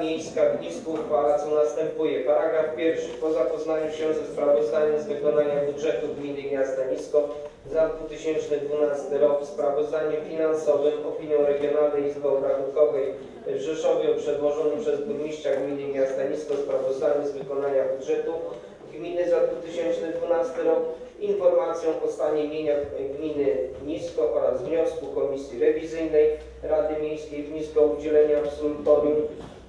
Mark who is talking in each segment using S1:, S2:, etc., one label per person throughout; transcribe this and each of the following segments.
S1: Miejska w Gnisku uchwala co następuje. Paragraf pierwszy. Po zapoznaniu się ze sprawozdaniem z wykonania budżetu Gminy Miasta Nisko za 2012 rok, sprawozdaniem finansowym, opinią Regionalnej Izby Obrachunkowej w Rzeszowie przedłożonym przez burmistrza Gminy Miasta Nisko sprawozdaniu z wykonania budżetu gminy za 2012 rok, informacją o stanie mienia gminy Nisko oraz wniosku Komisji Rewizyjnej Rady Miejskiej w Nisko o udzielenie absolutorium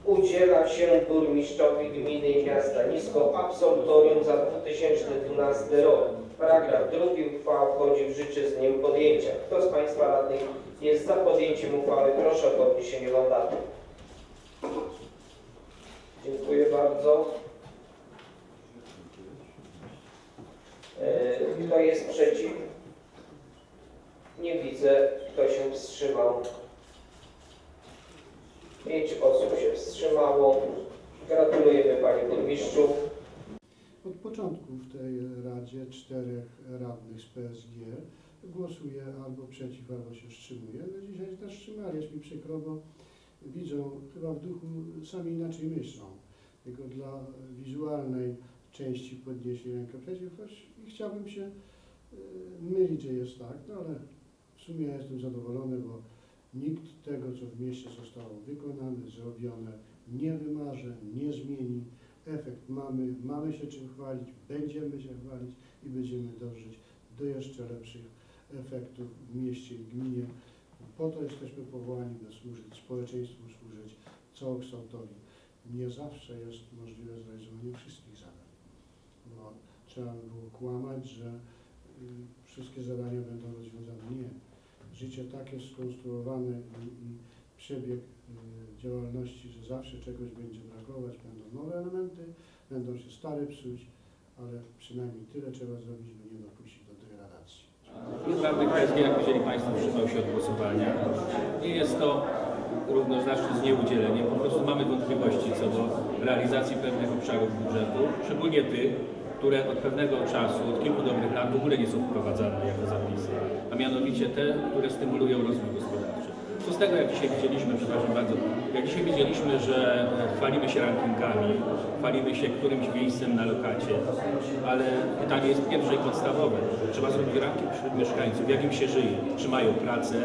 S1: udziela się burmistrzowi gminy i miasta Nisko absolutorium za 2012 rok. Paragraf drugi uchwała wchodzi w życie z dniem podjęcia. Kto z Państwa radnych jest za podjęciem uchwały? Proszę o podniesienie mandatu. Dziękuję bardzo. E, Kto jest przeciw? Nie widzę. Kto się wstrzymał? Pięć osób się wstrzymało. Burmistrzu.
S2: Od początku w tej Radzie czterech radnych z PSG głosuje albo przeciw, albo się wstrzymuje. No dzisiaj też wstrzymali, jest mi przykro, bo widzą, chyba w duchu sami inaczej myślą. Tylko dla wizualnej części podnieśli rękę przeciw, choć i chciałbym się y, mylić, że jest tak, no ale w sumie ja jestem zadowolony, bo nikt tego, co w mieście zostało wykonane, zrobione, nie wymarze, nie zmieni. Mamy, mamy się czym chwalić, będziemy się chwalić i będziemy dążyć do jeszcze lepszych efektów w mieście i gminie. Po to jesteśmy powołani, by służyć społeczeństwu, służyć całokształtowi. Nie zawsze jest możliwe zrealizowanie wszystkich zadań, bo trzeba by było kłamać, że y, wszystkie zadania będą rozwiązane. Nie. Życie tak jest skonstruowane i, i przebieg y, działalności, że zawsze czegoś będzie brakować, będą nowe elementy, będą się stare psuć, ale przynajmniej tyle trzeba zrobić, by nie dopuścić do degradacji.
S3: Radnych PSG, jak widzieli Państwo, wstrzymał się od głosowania. Nie jest to równoznaczne z nieudzieleniem. Po prostu mamy wątpliwości co do realizacji pewnych obszarów budżetu, szczególnie tych, które od pewnego czasu, od kilku dobrych lat w ogóle nie są wprowadzane jako zapisy, a mianowicie te, które stymulują rozwój gospodarczy. Co z tego, jak dzisiaj widzieliśmy, przepraszam bardzo, jak dzisiaj widzieliśmy, że e, chwalimy się rankingami, chwalimy się którymś miejscem na lokacie, ale pytanie jest pierwsze i podstawowe. Trzeba zrobić ranking wśród mieszkańców, jak im się żyje, czy mają pracę,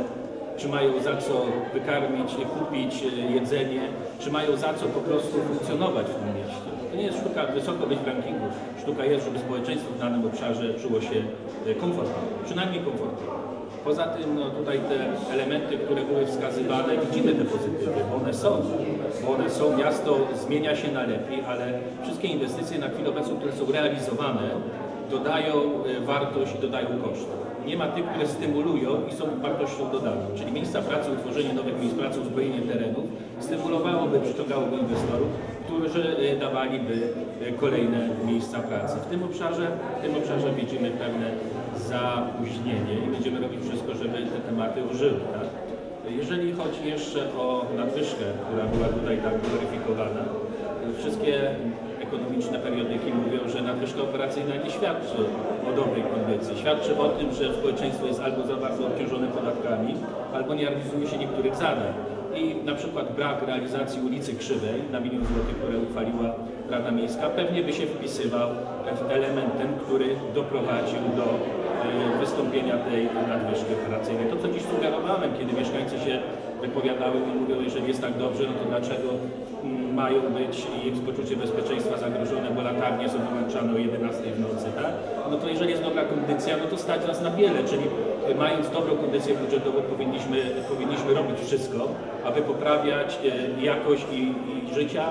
S3: czy mają za co wykarmić, kupić e, jedzenie, czy mają za co po prostu funkcjonować w tym mieście. To nie jest sztuka wysoko być w rankingu. Sztuka jest, żeby społeczeństwo w danym obszarze czuło się e, komfortowo, przynajmniej komfortowo. Poza tym no, tutaj te elementy, które były wskazywane, widzimy te pozytywy, bo one są. Bo one są, miasto zmienia się na lepiej, ale wszystkie inwestycje na chwilę obecną, które są realizowane, dodają e, wartość i dodają koszty. Nie ma tych, które stymulują i są wartością dodaną, czyli miejsca pracy, utworzenie nowych miejsc pracy, uzbrojenie terenów stymulowałoby, przyciągałoby inwestorów, którzy e, dawaliby e, kolejne miejsca pracy. W tym obszarze, w tym obszarze widzimy pewne zapóźnienie i będziemy robić wszystko, żeby te tematy ożyły. Tak? Jeżeli chodzi jeszcze o nadwyżkę, która była tutaj tak gloryfikowana, wszystkie ekonomiczne periodyki mówią, że nadwyżka operacyjna nie świadczy o dobrej kondycji. Świadczy o tym, że społeczeństwo jest albo za bardzo obciążone podatkami, albo nie realizuje się niektórych zadań. I na przykład brak realizacji ulicy Krzywej na milion złotych, które uchwaliła Rada Miejska, pewnie by się wpisywał w elementem, który doprowadził do wystąpienia tej nadwyżki operacyjnej. To, co dziś sugerowałem, kiedy mieszkańcy się wypowiadały i mówią, jeżeli jest tak dobrze, no to dlaczego mm, mają być ich poczucie bezpieczeństwa zagrożone, bo latarnie są wyłączane o 11 w nocy, tak? No to jeżeli jest dobra kondycja, no to stać nas na wiele, czyli mając dobrą kondycję budżetową powinniśmy, powinniśmy robić wszystko, aby poprawiać e, jakość i, i życia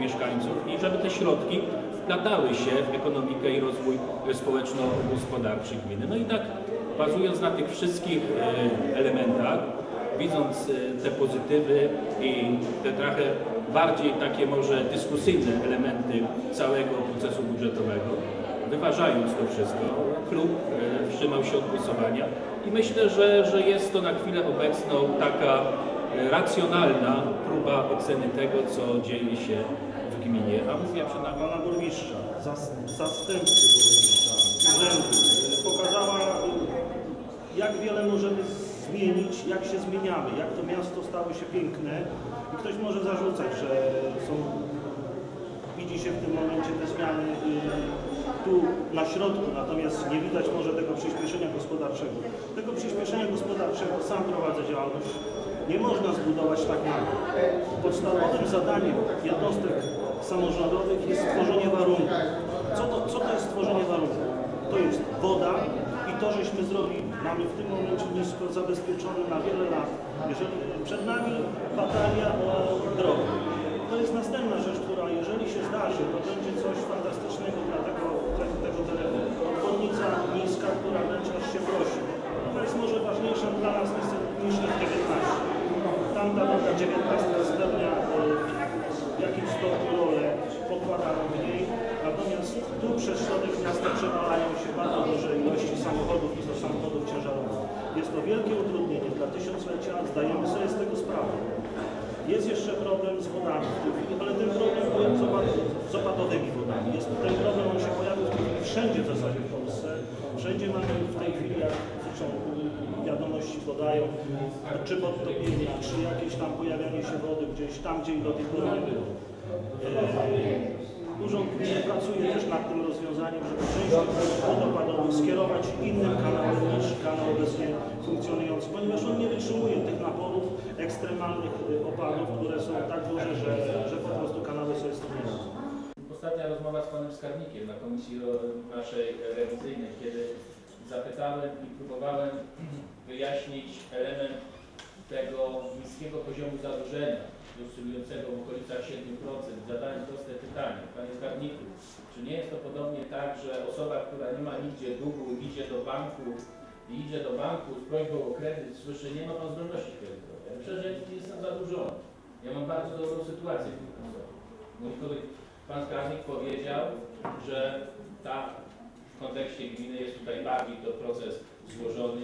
S3: mieszkańców i żeby te środki wplatały się w ekonomikę i rozwój społeczno-gospodarczy gminy. No i tak bazując na tych wszystkich e, elementach, widząc e, te pozytywy i te trochę bardziej takie może dyskusyjne elementy całego procesu budżetowego, wyważając to wszystko, klub e, wstrzymał się od głosowania i myślę, że, że jest to na chwilę obecną taka racjonalna próba oceny tego, co dzieje się gminie, a mówię przed
S4: pana burmistrza, zas, zastępcy burmistrza, urzędu, pokazała, jak wiele możemy zmienić, jak się zmieniamy, jak to miasto stało się piękne i ktoś może zarzucać, że są, widzi się w tym momencie te zmiany y, tu na środku, natomiast nie widać może tego przyspieszenia gospodarczego. Tego przyspieszenia gospodarczego sam prowadzę działalność. Nie można zbudować tak nagle. Podstawowym zadaniem jednostek samorządowych jest stworzenie warunków. Co to, co to jest stworzenie warunków? To jest woda i to, żeśmy zrobili. Mamy w tym momencie nisko zabezpieczone na wiele lat. Jeżeli przed nami batalia o drogę. To jest następna rzecz, która jeżeli się zdarzy, to będzie coś fantastycznego dla tego, tego, tego terenu. Obwodnica niska, która wręcz aż się prosi. To jest może ważniejsza dla nas niż ich 19. Tamta droga 19 spełnia e, w jakimś stopniu rolę pokładaną w niej, natomiast tu przez miasta przewalają się bardzo duże ilości samochodów i samochodów ciężarowych. Jest to wielkie utrudnienie dla tysiąclecia, zdajemy sobie z tego sprawę. Jest jeszcze problem z wodami w tej chwili, ale ten problem opad z opadowymi wodami. Jest ten problem, on się pojawił wszędzie w zasadzie w Polsce. Wszędzie mamy w tej chwili, jak zresztą wiadomości podają, czy podtopienia, czy jakieś tam pojawianie się wody gdzieś tam, gdzie do tej pory nie było. Urząd Gminy pracuje też nad tym rozwiązaniem, żeby część opadowych skierować innym kanałem niż kanał obecnie funkcjonujący, ponieważ on nie wytrzymuje tych naporów ekstremalnych y, opadów, które są tak duże, że, że po prostu kanały nie radzą.
S3: Ostatnia rozmowa z panem skarbnikiem na komisji naszej rewizyjnej, kiedy zapytałem i próbowałem wyjaśnić element tego niskiego poziomu zadłużenia, oscylującego w okolicach 7%, zadałem proste pytanie, panie skarbniku, czy nie jest to podobnie tak, że osoba, która nie ma nigdzie długu, idzie do banku i idzie do banku z prośbą o kredyt, słyszy, nie ma pan zdolności kredytowej. Ja myślę, że jestem zadłużony. Ja mam bardzo dobrą sytuację finansową. Pan skarbnik powiedział, że ta w kontekście gminy jest tutaj bardziej to proces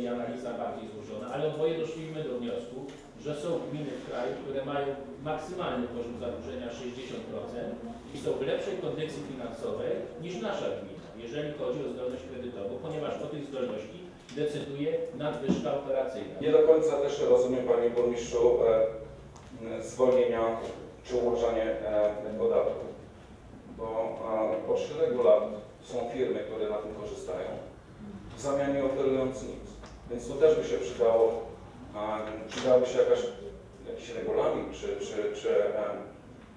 S3: i analiza bardziej złożona, ale oboje doszliśmy do wniosku, że są gminy w kraju, które mają maksymalny poziom zadłużenia 60% i są w lepszej kondycji finansowej niż nasza gmina, jeżeli chodzi o zdolność kredytową, ponieważ o tej zdolności decyduje nadwyżka operacyjna.
S5: Nie do końca też rozumiem, Panie Burmistrzu, e, zwolnienia czy umorzanie e, podatku, bo e, od szeregu lat są firmy, które na tym korzystają, w zamian nie oferując nic. Więc tu też by się przydało, przydałoby się jakaś, jakiś regulamin czy, czy, czy em,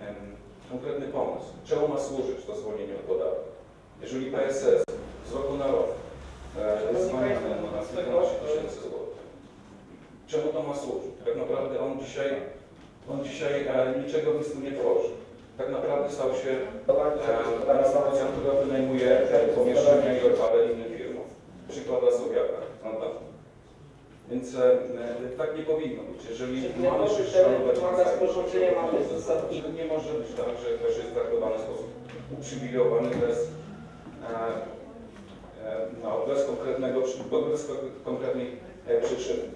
S5: em, konkretny pomysł. Czemu ma służyć to zwolnienie od podatku? Jeżeli PSS z roku na rok e, jest zwalniany na kilkanaście tysięcy złotych, czemu to ma służyć? Tak naprawdę on dzisiaj, on dzisiaj e, niczego w nie tworzy. Tak naprawdę stał się e, instytucją, która wynajmuje pomieszczenia i lokale innym firmom. Przykład dla Słowiaka, prawda? Więc e, e, tak nie powinno być. Jeżeli mamy się szanować to
S1: zasadniczej?
S5: nie może być tak, że ktoś jest traktowany w sposób uprzywilejowany bez, e, no, bez konkretnego, bez konkretnej przyczyny.